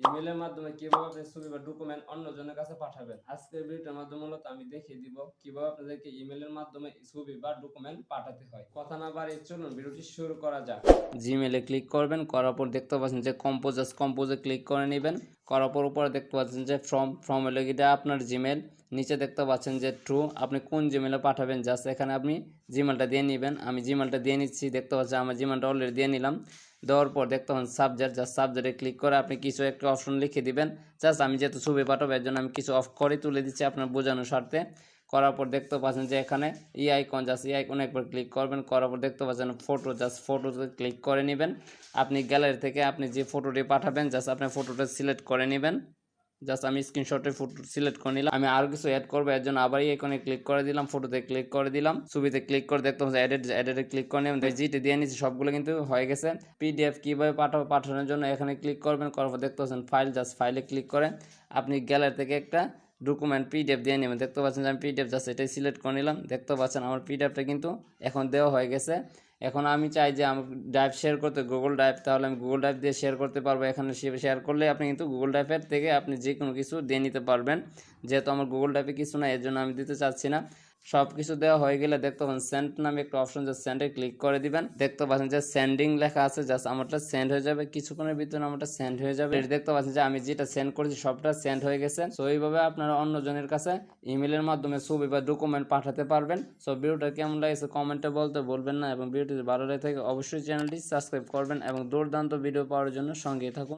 ইমেলের মাধ্যমে কীভাবে আপনি ছবি বা ডকুমেন্ট অন্যজনের কাছে পাঠাবেন? আজকের ভিডিওর মাধ্যমে মূলত আমি দেখিয়ে দিব কীভাবে আপনাদেরকে ইমেলের মাধ্যমে ছবি বা ডকুমেন্ট পাঠাতে হয়। কথা না বাড়িয়ে চলুন ভিডিওটি শুরু করা যাক। জিমেলে ক্লিক করবেন, করার পর দেখতে পাচ্ছেন যে কম্পোজাস কম্পোজে ক্লিক করে নেবেন। করার পর উপরে দেখতে পাচ্ছেন যে ফ্রম ফ্রম হলো এটা আপনার জিমেল নিচে দেখতে পাচ্ছেন যে ট্রু আপনি কোন জিমেলে পাঠাবেন? জাস্ট এখানে আপনি জিমেলটা দিয়ে নেবেন। আমি জিমেলটা দিয়ে নিচ্ছি। দেখতে পাচ্ছেন আমার জিমেলটা অলরেডি দিয়ে নিলাম। দেওয়ার পর দেখতে পাচ্ছেন সাবজেক্ট জাস্ট সাবজেক্টে ক্লিক করে আপনি কিছু একটা অপশন লিখে দিবেন। জাস্ট আমি যেহেতু ছবি পাঠাবো, এর জন্য আমি কিছু অফ করে তুলে দিচ্ছি আপনার বোঝানোর স্বার্থে। করার পর দেখতে পাচ্ছেন যে এখানে ই আইকন জাস্ট ই আইকন একবার ক্লিক করবেন, করার পর দেখতে পাচ্ছেন ফটো জাস্ট ফটোতে ক্লিক করে নেবেন। আপনি গ্যালারি থেকে আপনি যে ফটোটি পাঠাবেন জাস্ট আপনি ফটোটা সিলেক্ট করে নেবেন। জাস্ট আমি স্ক্রিনশটের ফটো সিলেক্ট করে নিলাম। আমি আরও কিছু অ্যাড করব, এর জন্য আবার এখানে ক্লিক করে দিলাম ফটোতে ক্লিক করে দিলাম। ছবিতে ক্লিক করে দেখতে পাচ্ছি এডিট এডিটে ক্লিক করে নেবেন জিটে দিয়ে নিচ্ছি সবগুলো কিন্তু হয়ে গেছে। পিডিএফ কীভাবে পাঠাবো পাঠানোর জন্য এখানে ক্লিক করবেন, করার পর দেখতে পাচ্ছেন ফাইল জাস্ট ফাইলে ক্লিক করে। আপনি গ্যালারি থেকে একটা ডকুমেন্ট পিডিএফ দিয়ে নেবেন। দেখতে পাচ্ছেন যে আমি পিডিএফ যাচ্ছে এটাই সিলেক্ট করে নিলাম। দেখতে পাচ্ছেন আমার পিডিএফটা কিন্তু এখন দেওয়া হয়ে গেছে। এখন আমি চাই যে আমি ড্রাইভ শেয়ার করতে গুগল ড্রাইভ তাহলে আমি গুগল ড্রাইভ দিয়ে শেয়ার করতে পারব। এখানে শেয়ার করলে আপনি কিন্তু গুগল ড্রাইভের থেকে আপনি যে কোনো কিছু দিয়ে নিতে পারবেন। যেহেতু আমার গুগল ড্রাইভে কিছু না এর জন্য আমি দিতে চাচ্ছি না। সব কিছু দেওয়া হয়ে গেলে দেখতে পাবেন সেন্ড নামে একটা অপশন যে সেন্ডে ক্লিক করে দিবেন। দেখতে পাচ্ছেন যে সেন্ডিং লেখা আছে জাস্ট আমারটা সেন্ড হয়ে যাবে, কিছুক্ষণের ভিতরে আমারটা সেন্ড হয়ে যাবে। দেখতে পাচ্ছেন যে আমি যেটা সেন্ড করেছি সবটা সেন্ড হয়ে গেছে। সো এইভাবে আপনারা অন্যজনের কাছে ইমেলের মাধ্যমে ছবি বা ডকুমেন্ট পাঠাতে পারবেন। সো ভিডিওটা কেমন লাগছে কমেন্টে বলতে বলবেন না এবং ভিডিওটি ভালো লাগে থাকে, অবশ্যই চ্যানেলটি সাবস্ক্রাইব করবেন এবং দুর্দান্ত ভিডিও পাওয়ার জন্য সঙ্গে থাকুন।